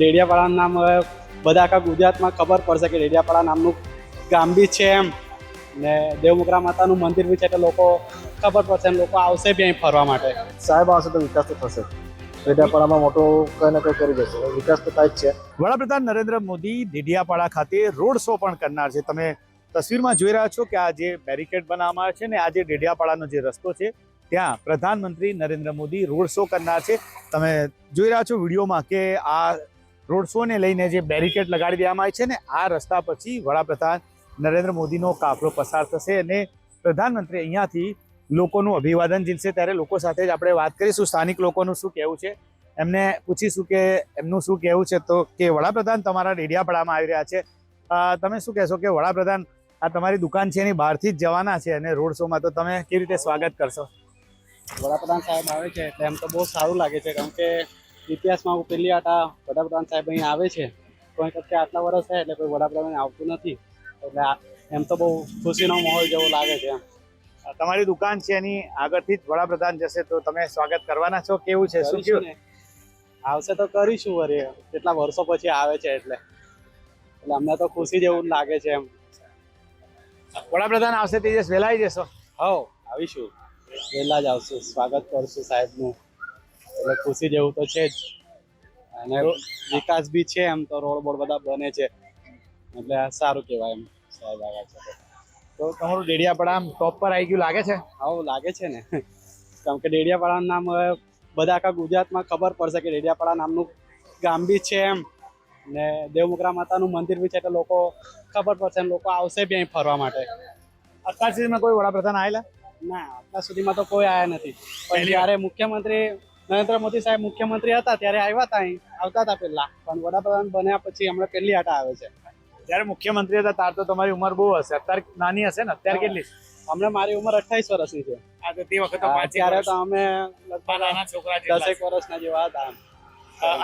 ડેડિયાપાડાનું નામ હવે બધા આખા ગુજરાતમાં ખબર પડશે કે ડેડિયાપાડા નામનું ગામ બી છે એમ. ને દેવમુકરા માતાનું મંદિર બી છે એટલે લોકો ખબર પડશે લોકો આવશે બી અહીં ફરવા માટે. સાહેબ આવશે તો વિકાસ તો થશે. ડેડિયાપાડામાં મોટો કંઈ ને કંઈ કરી જશે. વિકાસ તો થાય જ છે. વડાપ્રધાન નરેન્દ્ર મોદી ડેડિયાપાડા ખાતે રોડ શો પણ કરનાર છે. તમે તસવીરમાં જોઈ રહ્યા છો કે આ જે બેરિકેડ બનાવવામાં આવે છે ને આ જે ડેડિયાપાડાનો જે રસ્તો છે ત્યાં પ્રધાનમંત્રી નરેન્દ્ર મોદી રોડ શો કરનાર છે. તમે જોઈ રહ્યા છો વિડીયોમાં કે આ રોડ શોને લઈને જે બેરિકેડ લગાડી દેવામાં આવી છે ને આ રસ્તા પછી વડાપ્રધાન નરેન્દ્ર મોદીનો કાફલો પસાર થશે અને પ્રધાનમંત્રી અહીંયાથી લોકોનું અભિવાદન જીલશે. ત્યારે લોકો સાથે જ આપણે વાત કરીશું. સ્થાનિક લોકોનું શું કહેવું છે? એમને પૂછીશું કે એમનું શું કહેવું છે તો કે વડાપ્રધાન તમારા ડેડિયાપાડામાં આવી રહ્યા છે. તમે શું કહેશો કે વડાપ્રધાન, આ તમારી દુકાન છે એની બહારથી જ જવાના છે અને રોડ શોમાં તો તમે કેવી રીતે સ્વાગત કરશો? વડાપ્રધાન સાહેબ આવે છે એટલે એમ તો બહુ સારું લાગે છે કારણ કે ઇતિહાસમાં હું પહેલી આટા વડાપ્રધાન સાહેબ અહીં આવે છે કોઈ કરતે આટલા વર્ષ થાય એટલે કોઈ વડાપ્રધાન આવતું નથી. એટલે આ- એમ તો બહુ ખુશીનો માહોલ જેવો લાગે છે એમ. તમારી દુકાન છે એની આગળથી જ વડાપ્રધાન જશે તો તમે સ્વાગત કરવાના છો? કેવું છે? શું કેવું. આવશે તો કરીશું વળી કેટલા વર્ષો પછી આવે છે એટલે. એટલે અમને તો ખુશી જેવું લાગે છે એમ. વડાપ્રધાન આવશે તે દિવસ વહેલા જશો? હો આવીશું. વહેલા જ આવશું. સ્વાગત કરશું સાહેબનું. એટલે ખુશી જેવું તો છે જ. અને વિકાસ બી છે એમ તો રોડ બોડ બધા બને છે. એટલે આ સારું કહેવાય એમ સાહેબ આવ્યા છે તો. તમારું ડેડિયાપાડા આમ ટોપ પર આવી ગયું લાગે છે? આવું લાગે છે ને. કારણ કે ડેડિયાપાડાનું નામ હવે બધા આખા ગુજરાતમાં ખબર પડશે કે ડેડિયાપાડા નામનું ગામ બી છે એમ. ને દેવમુકરા માતાનું મંદિર બી છે એટલે લોકો ખબર પડશે લોકો આવશે બી અહીં ફરવા માટે. અત્યાર સુધીમાં કોઈ વડાપ્રધાન આવેલા ના અત્યાર સુધીમાં તો કોઈ આવ્યા નથી. પણ જ્યારે મુખ્યમંત્રી નરેન્દ્ર મોદી સાહેબ મુખ્યમંત્રી હતા ત્યારે આવ્યા હતા અહીં આવતા હતા પહેલા. પણ વડાપ્રધાન બન્યા પછી હમણાં પહેલી આટા આવે છે. ત્યારે મુખ્યમંત્રી હતા તાર તો તમારી ઉંમર બહુ હશે. અત્યારે નાની હશે ને? અત્યારે કેટલી? હમણાં મારી ઉંમર અઠ્ઠાવીસ વર્ષની છે. આ તો તે વખત ત્યારે તો અમે લગભગ છોકરા દસેક વર્ષના જેવા હતા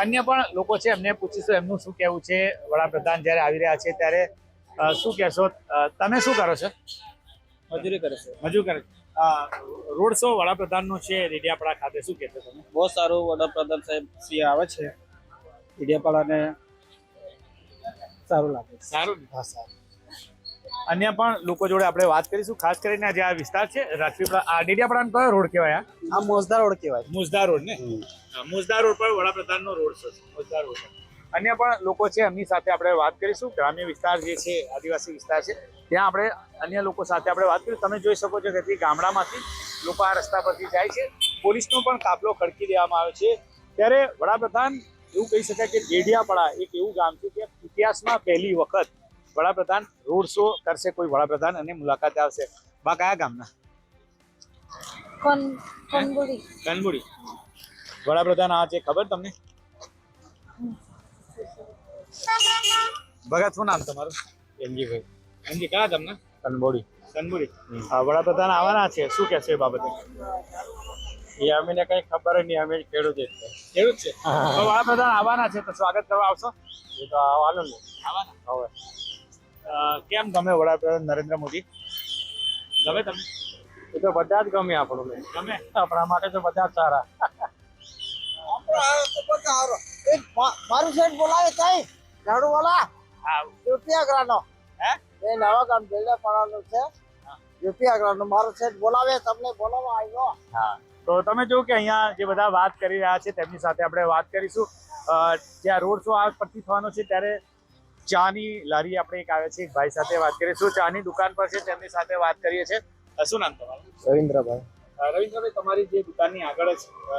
અન્ય પણ લોકો છે એમને પૂછીશું એમનું શું કહેવું છે? વડાપ્રધાન જ્યારે આવી રહ્યા છે ત્યારે શું કહેશો? તમે શું કરો છો? મજૂરી કરે છે. મજૂર કરે રોડ શો વડાપ્રધાનનો છે રેડિયાપાડા ખાતે. શું કહેશો તમે? બહુ સારું વડાપ્રધાન સાહેબ. શ્રી આવે છે. ઇડિયાપાડાને સારું લાગે છે. સારું અન્ય પણ લોકો જોડે આપણે વાત કરીશું ખાસ કરીને જે આ વિસ્તાર છે રાજપીપળા આ ડેડિયાપડા કયો રોડ કહેવાય આ મોસદાર રોડ કહેવાય. મુસદા રોડ ને? હા, રોડ પર વડાપ્રધાનનો રોડ શો છે. મુસદા રોડ. અન્ય પણ લોકો છે એમની સાથે આપણે વાત કરીશું. ગ્રામ્ય વિસ્તાર જે છે આદિવાસી વિસ્તાર છે ત્યાં આપણે અન્ય લોકો સાથે આપણે વાત કરીશું. તમે જોઈ શકો છો કે ગામડામાંથી લોકો આ રસ્તા પરથી જાય છે. પોલીસનો પણ કાફલો ખડકી દેવામાં આવે છે. ત્યારે વડાપ્રધાન એવું કહી શકાય કે ડેડિયાપાડા એક એવું ગામ છે કે ઇતિહાસમાં પહેલી વખત વડાપ્રધાન રોડ શો કરશે કોઈ વડાપ્રધાન અને મુલાકાતે આવશે. બા કયા ગામના? કોન કનબુડી વડાપ્રધાન આ છે ખબર તમને? ભગત શું નામ તમારું? એનજીભાઈ. એનજી કયા તમને? કનબોડી કનબુડી હા વડાપ્રધાન આવવાના છે. શું કહેશો એ બાબતે? એ અમીને કઈ ખબર નહીં અમે ખેડૂત એવું જ છે? તો વડાપ્રધાન આવવાના છે તો સ્વાગત કરવા આવશો? એ તો આવવાનું ને. આવવાના? હવે. કેમ ગમે વડાપ્રધાન નરેન્દ્ર મોદી? ગમે તમને? એ તો બધા જ ગમે આપણને ગમે? આપણા માટે તો બધા જ સારા. મારું સેટ બોલાવે તઈ. ઝાડુ વાળા હા રૂપિયા હે? એ નવા ગામ ડેડિયાપાડાનું છે. રૂપિયા ગ્રાનો મારો છે બોલાવે તમને બોલાવવા આવ્યો. હા. તો તમે જો કે અહીંયા જે બધા વાત કરી રહ્યા છે તેમની સાથે આપણે વાત કરીશું. જ્યાં રોડ શો આ પરથી થવાનો છે ત્યારે ચાની લારી આપણે એક આવે છે એક ભાઈ સાથે વાત કરીશું. ચાની દુકાન પર છે તેમની સાથે વાત કરીએ છીએ. શું નામ તમારું? રવિન્દ્રભાઈ. રવિન્દ્રભાઈ તમારી જે દુકાનની આગળ જ અ,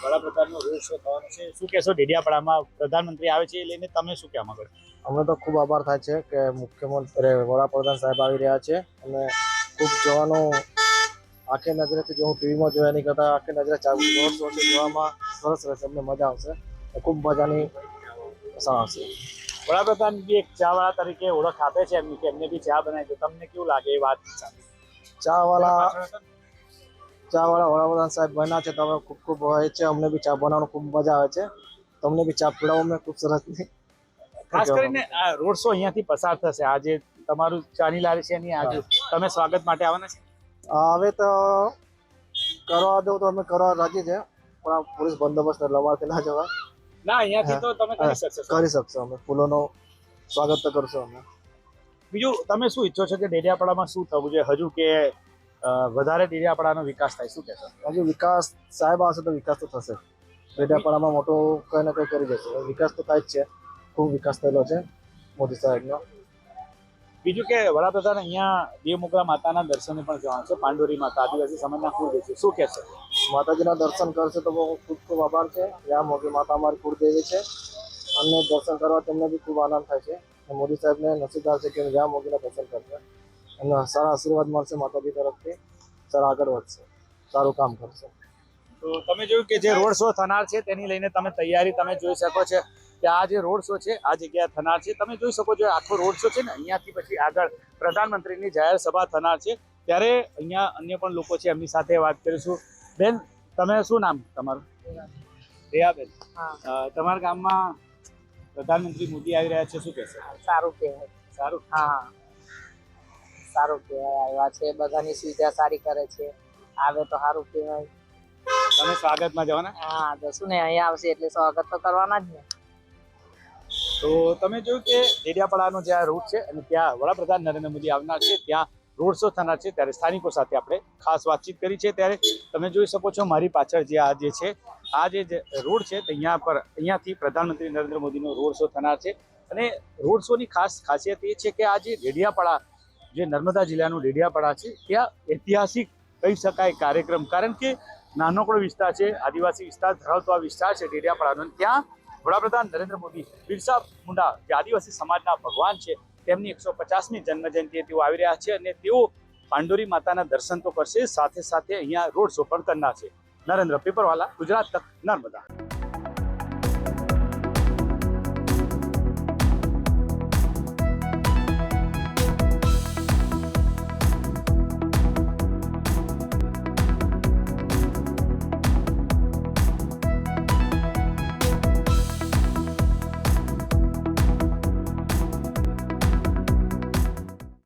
વડાપ્રધાનનો રોડ શો થવાનો છે. શું કહેશો ડેડિયાપાડામાં પ્રધાનમંત્રી આવે છે એ લઈને તમે શું કહેવા માંગો અમને તો ખૂબ આભાર થાય છે કે મુખ્યમંત્રી વડાપ્રધાન સાહેબ આવી રહ્યા છે. અને ખૂબ જોવાનું આખી નજરેથી જો હું ટીવીમાં જોયા નહીં કરતા આખી નજરે રોડ શો છે જોવામાં સરસ રહેશે અમને મજા આવશે. ખૂબ મજાની આવશે. વડાપ્રધાન બી એક ચાવાળા તરીકે ઓળખ આપે છે એમની કે એમને બી ચા બનાવી તો તમને કેવું લાગે એ વાત ચાવાળા ચાવાળા વડાપ્રધાન સાહેબ બન્યા છે તમે ખૂબ ખૂબ હોય છે અમને બી ચા બનાવવાનું ખૂબ મજા આવે છે. તમને બી ચા પીડાવો અમને ખૂબ સરસ ખાસ કરીને આ રોડ શો અહીંયાથી પસાર થશે. આજે તમારું ચાની લારી છે એની આજે તમે સ્વાગત માટે આવવાના છે? હવે તો કરવા દઉં તો અમે કરવા રાજી છે પણ આ પોલીસ બંદોબસ્ત એટલે અમારાથી ના જવા ના અહીંયાથી તો તમે કરી શકશો. કરી શકશો અમે. ફૂલોનો સ્વાગત તો કરશો અમે. બીજું તમે શું ઈચ્છો છો કે ડેડિયાપાડામાં શું થવું જોઈએ? હજુ કે વધારે ડેડિયાપાડાનો વિકાસ થાય શું કહેશો? હજુ વિકાસ સાહેબ આવશે તો વિકાસ તો થશે. ડેડિયાપાડામાં મોટો કંઈ ને કંઈ કરી જશે વિકાસ તો થાય જ છે. ખૂબ વિકાસ થયેલો છે મોદી સાહેબનો. બીજું કે વડાપ્રધાન અહીંયા દેવમુગલા માતાના દર્શને પણ જવાનું છે પાંડોરી માતા આદિવાસી સમાજના કુળદેવી છે. શું કહેશે? માતાજીના દર્શન કરશે તો બહુ ખૂબ ખૂબ આભાર છે. યા મોટી માતા અમારી કુળદેવી છે. અને દર્શન કરવા તેમને બી ખૂબ આનંદ થાય છે. મોદી સાહેબને નસીબદાર છે કે યા મોગીના દર્શન કરશે. અને સારા આશીર્વાદ મળશે માતાજી તરફથી. સારા આગળ વધશે. સારું કામ કરશે. તો તમે જોયું કે જે રોડ શો થનાર છે તેની લઈને તમે તૈયારી તમે જોઈ શકો છો કે આ જે રોડ શો છે આ જગ્યા થનાર છે. તમે જોઈ શકો છો આખો રોડ શો છે ને અહીંયાથી પછી આગળ પ્રધાનમંત્રીની જાહેર સભા થનાર છે. ત્યારે અહીંયા અન્ય પણ લોકો છે એમની સાથે વાત કરીશું. બેન તમે શું નામ તમારું? રેયાબેન હા. તમારા ગામમાં પ્રધાનમંત્રી મોદી આવી રહ્યા છે શું કહેશે? સારું કહેવાય. સારું? હા. સારું કહેવાય આવ્યા છે બધાની સુવિધા સારી કરે છે. આવે તો સારું કહેવાય. તમે સ્વાગતમાં જવાના? હા જશું ને અહીંયા આવશે એટલે સ્વાગત તો કરવાના જ ને. તો તમે જોયું કે ડેડિયાપાડાનો જે આ રૂટ છે અને ત્યાં વડાપ્રધાન નરેન્દ્ર મોદી આવનાર છે ત્યાં રોડ શો થનાર છે ત્યારે સ્થાનિકો સાથે આપણે ખાસ વાતચીત કરી છે. ત્યારે તમે જોઈ શકો છો મારી પાછળ જે આ જે છે આ જે રોડ છે અહીંયા પર અહીંયાથી પ્રધાનમંત્રી નરેન્દ્ર મોદીનો રોડ શો થનાર છે. અને રોડ શોની ખાસ ખાસિયત એ છે કે આ જે ડેડિયાપાડા જે નર્મદા જિલ્લાનું ડેડિયાપાડા છે, ત્યાં ઐતિહાસિક કહી શકાય કાર્યક્રમ. કારણ કે નાનકડો વિસ્તાર છે, આદિવાસી વિસ્તાર ધરાવતો આ વિસ્તાર છે ડેડિયાપાડાનો. ત્યાં વડાપ્રધાન નરેન્દ્ર મોદી, બિરસા મુંડા, જે આદિવાસી સમાજના ભગવાન છે, તેમની એકસો પચાસમી જન્મજયંતિએ તેઓ આવી રહ્યા છે અને તેઓ પાંડોરી માતાના દર્શન તો કરશે, સાથે સાથે અહીંયા રોડ શો પણ કરનાર છે. નરેન્દ્ર, પેપરવાલા, ગુજરાત તક, નર્મદા.